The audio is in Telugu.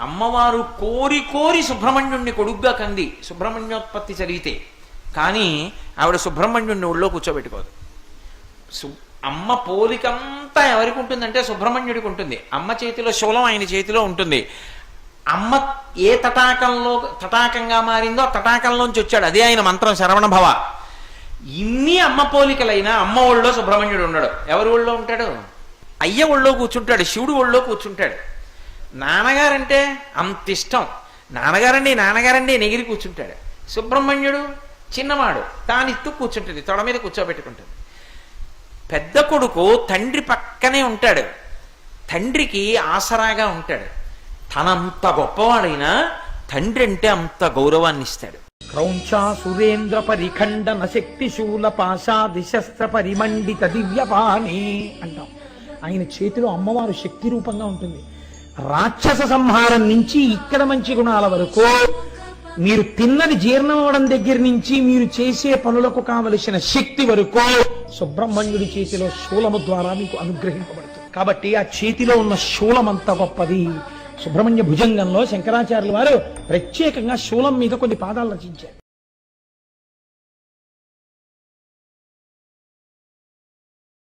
అమ్మవారు కోరి కోరి సుబ్రహ్మణ్యుణ్ణి కొడుగ్గా కంది. సుబ్రహ్మణ్యోత్పత్తి చదివితే కానీ ఆవిడ సుబ్రహ్మణ్యుణ్ణి ఒళ్ళో కూర్చోబెట్టుకోదు. సు- అమ్మ పోలికంతా ఎవరికి ఉంటుందంటే సుబ్రహ్మణ్యుడికి ఉంటుంది. అమ్మ చేతిలో శూలం ఆయన చేతిలో ఉంటుంది. అమ్మ ఏ తటాకంలో తటాకంగా మారిందో ఆ తటాకంలోంచి వచ్చాడు. అదే ఆయన మంత్రం శరవణ భవ. ఇన్ని అమ్మ పోలికలైనా అమ్మ ఒళ్ళో సుబ్రహ్మణ్యుడు ఉన్నాడు ఎవరి ఒళ్ళో ఉంటాడు? అయ్య ఒళ్ళో కూర్చుంటాడు. శివుడు ఒళ్ళో కూర్చుంటాడు. నాన్నగారంటే అంత ఇష్టం. నాన్నగారండి నాన్నగారండి నెగిరి కూర్చుంటాడు. సుబ్రహ్మణ్యుడు చిన్నవాడు తానిత్తు కూర్చుంటుంది తొడ మీద కూర్చోబెట్టుకుంటుంది. పెద్ద కొడుకు తండ్రి పక్కనే ఉంటాడు. తండ్రికి ఆసరాగా ఉంటాడు. తనంత గొప్పవాడైనా తండ్రి అంటే అంత గౌరవాన్ని ఇస్తాడు. క్రౌంచా సురేంద్ర పరిఖండన శక్తి శూల పాశాది శస్త్ర పరిమండిత దివ్యపాణి అంటాం. ఆయన చేతిలో అమ్మవారు శక్తి రూపంగా ఉంటుంది. రాక్షస సంహారం నుంచి ఇక్కడ మంచి గుణాల వరకు మీరు తిన్నది జీర్ణం అవడం దగ్గర నుంచి మీరు చేసే పనులకు కావలసిన శక్తి వరకు సుబ్రహ్మణ్యుడి చేతిలో శూలము ద్వారా మీకు అనుగ్రహింపబడుతుంది. కాబట్టి ఆ చేతిలో ఉన్న శూలం అంత గొప్పది. సుబ్రహ్మణ్య భుజంగంలో శంకరాచార్యులు వారు ప్రత్యేకంగా శూలం మీద కొన్ని పాదాలు రచించారు.